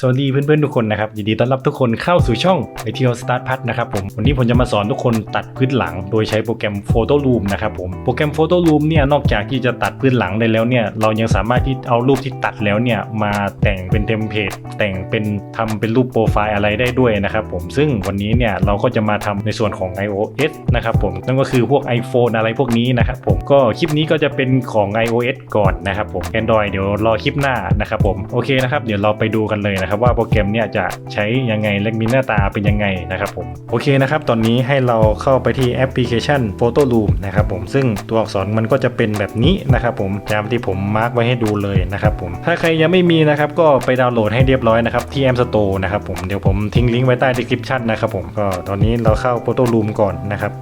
สวัสดีเพื่อนๆทุกคนนะครับยินดีต้อนรับทุกคนเข้าสู่ช่องไอเทียวสตาร์ทพัทนะครับผมวันนี้ผมจะมาสอนทุกคนตัดพื้นหลัง โดยใช้โปรแกรม Photo Room นะครับผมโปรแกรม Photo Room เนี่ยนอกจากที่จะตัดพื้นหลังได้แล้วเนี่ยเรายังสามารถที่เอารูปที่ตัดแล้วเนี่ยมาแต่งเป็นเทมเพลตแต่งเป็นทำเป็นรูปโปรไฟล์อะไรได้ด้วยนะครับผมซึ่งวันนี้เนี่ยเราก็จะมาทำในส่วนของ iOS นะครับผมนั่นก็คือพวก iPhone อะไรพวกนี้นะครับผมก็คลิปนี้ก็จะเป็นของ iOS ก่อนนะครับผม Android เดี๋ยวรอคลิปหน้านะครับผมโอเคนะครับเดี๋ยวเราไปดูกันเลยนะครับว่าโปรแกรมเนี่ยจะใช้ยังไงและมีหน้าตาเป็นยังไงนะครับผมโอเคนะครับตอนนี้ให้เราเข้าไปที่แอปพลิเคชัน Photo Room นะครับผมซึ่งตัวอักษรมันก็จะเป็นแบบนี้นะครับผมตามที่ผมมาร์กไว้ให้ดูเลยนะครับผมถ้าใครยังไม่มีนะครับก็ไปดาวน์โหลดให้เรียบร้อยนะครับที่ App Store นะครับผมเดี๋ยวผมทิ้งลิงก์ไว้ใต้ description นะครับผมก็ตอนนี้เราเข้า Photo Room ก่อนนะครับ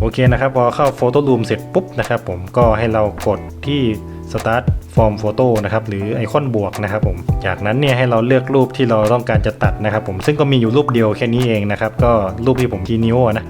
โอเคนะครับพอเข้า Photo Room เสร็จปุ๊บนะครับผมก็ให้เรากดที่ Start Form Photo นะครับหรือไอคอนบวกนะครับผมจากนั้นเนี่ยให้เราเลือกรูปที่เราต้องการจะตัดนะครับผมซึ่งก็มีอยู่รูปเดียวแค่นี้เองนะครับก็รูปที่ผมทีนิ้วนะ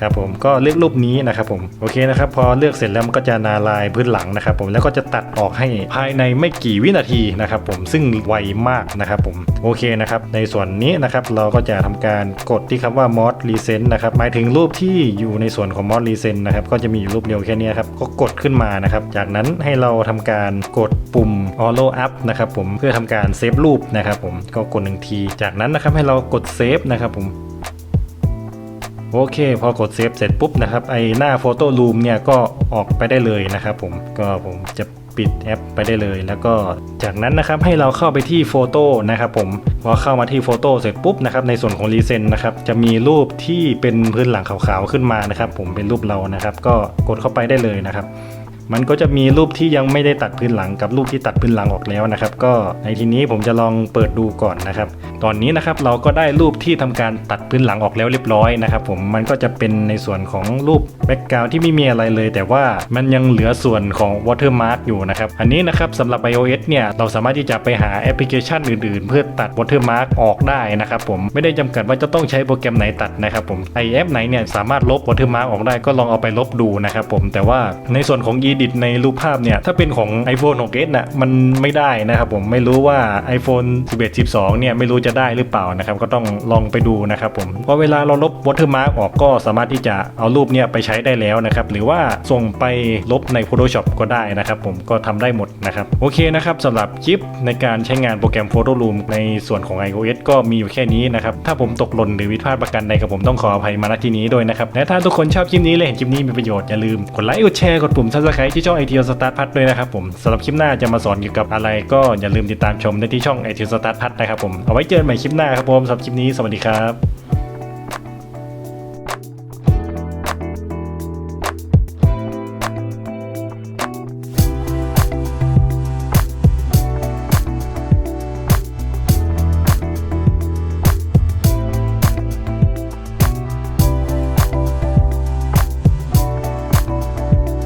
ครับผมก็เลือกรูปนี้นะครับผมโอเคนะครับพอเลือกเสร็จแล้วมันก็จะนาลายพื้นหลังนะครับผมแล้วก็จะตัดออกให้ภายในไม่กี่วินาทีนะครับผมซึ่งไวมากนะครับผมโอเคนะครับในส่วนนี้นะครับเราก็จะทำการกดที่คำว่า mod recent นะครับหมายถึงรูปที่อยู่ในส่วนของ mod recent นะครับก็จะมีอยู่รูปเดียวแค่นี้ครับก็กดขึ้นมานะครับจากนั้นให้เราทำการกดปุ่ม auto up นะครับผมเพื่อทำการเซฟรูปนะครับผมก็กดหนึ่งที จากนั้นนะครับให้เรากดเซฟนะครับผม โอเค พอกดเซฟเสร็จปุ๊บนะครับไอหน้าโฟโต้รูมเนี่ยก็ออกไปได้เลยนะครับผมก็ผมจะปิดแอปไปได้เลย แล้วก็จากนั้นนะครับให้เราเข้าไปที่โฟโต้นะครับผมพอเข้ามาที่โฟโต้เสร็จปุ๊บนะครับในส่วนของรีเซนนะครับจะมีรูปที่เป็นพื้นหลังขาวๆขึ้นมานะครับ ผมเป็นรูปเรานะครับ ก็กดเข้าไปได้เลยนะครับ มันก็จะมีรูปที่ยังไม่ได้ตัดพื้นหลังกับรูปที่ตัดพื้นหลังออกแล้วนะครับ ก็ในทีนี้ผมจะลองเปิดดูก่อนนะครับ ตอนนี้นะครับเราก็ได้รูปที่ทำการตัดพื้นหลังออกแล้วเรียบร้อยนะครับ ผมมันก็จะเป็นในส่วนของรูปแบ็กกราวที่ไม่มีอะไรเลย แต่ว่ามันยังเหลือส่วนของ watermark อยู่นะครับ อันนี้นะครับสำหรับ iOS เนี่ยเราสามารถที่จะไปหาแอปพลิเคชันอื่นๆ เพื่อตัด watermark ออกได้นะครับ ผมไม่ได้จำกัดว่าจะต้องใช้โปรแกรมไหนตัดนะครับ ผมไอแอปไหนเนี่ยสามารถลบ watermark ออกได้ก็ลองเอาไปลบดูนะครับผมแต่ว่าในส่วนของ edit ในรูปภาพเนี่ย ถ้าเป็นของ iPhone 6s น่ะมันไม่ได้นะครับผมไม่รู้ว่า iPhone 11 12 เนี่ย ไม่รู้จะได้หรือเปล่านะครับ ก็ต้องลองไปดูนะครับผมพราะเวลาเราลบ watermark ออกก็สามารถที่จะเอารูปเนี่ยไปใช้ได้แล้วนะครับหรือว่าส่งไปลบใน Photoshop ก็ได้นะครับผมก็ทำได้หมดนะครับโอเคนะครับสำหรับคลิปในการใช้งานโปรแกรม Photo Room ในส่วนของ iOS ก็มีอยู่แค่นี้นะครับถ้าผมตกหล่นหรือวิดพลาดประกันใดกับผมต้องขออภัยมาณที่นี้ด้วยนะครับและถ้าทุกคนชอบคลิปนี้และเห็นคลิปนี้มีประโยชน์อย่าลืมกดไลค์กดแชร์กดปุ่ม subscribe ที่ช่องไอทีสตาร์ทพัทด้วยนะครับผมสำหรับคลิปหน้าจะมาสอนเกี่ยวกับอะไร ก็อย่าลืมติดตามชมได้ที่ช่องไอทีสตาร์ทพัทนะครับผมเอาไว้เจอกันใหม่คลิปหน้าครับผมสำหรับคลิปนี้สวัสดีครับ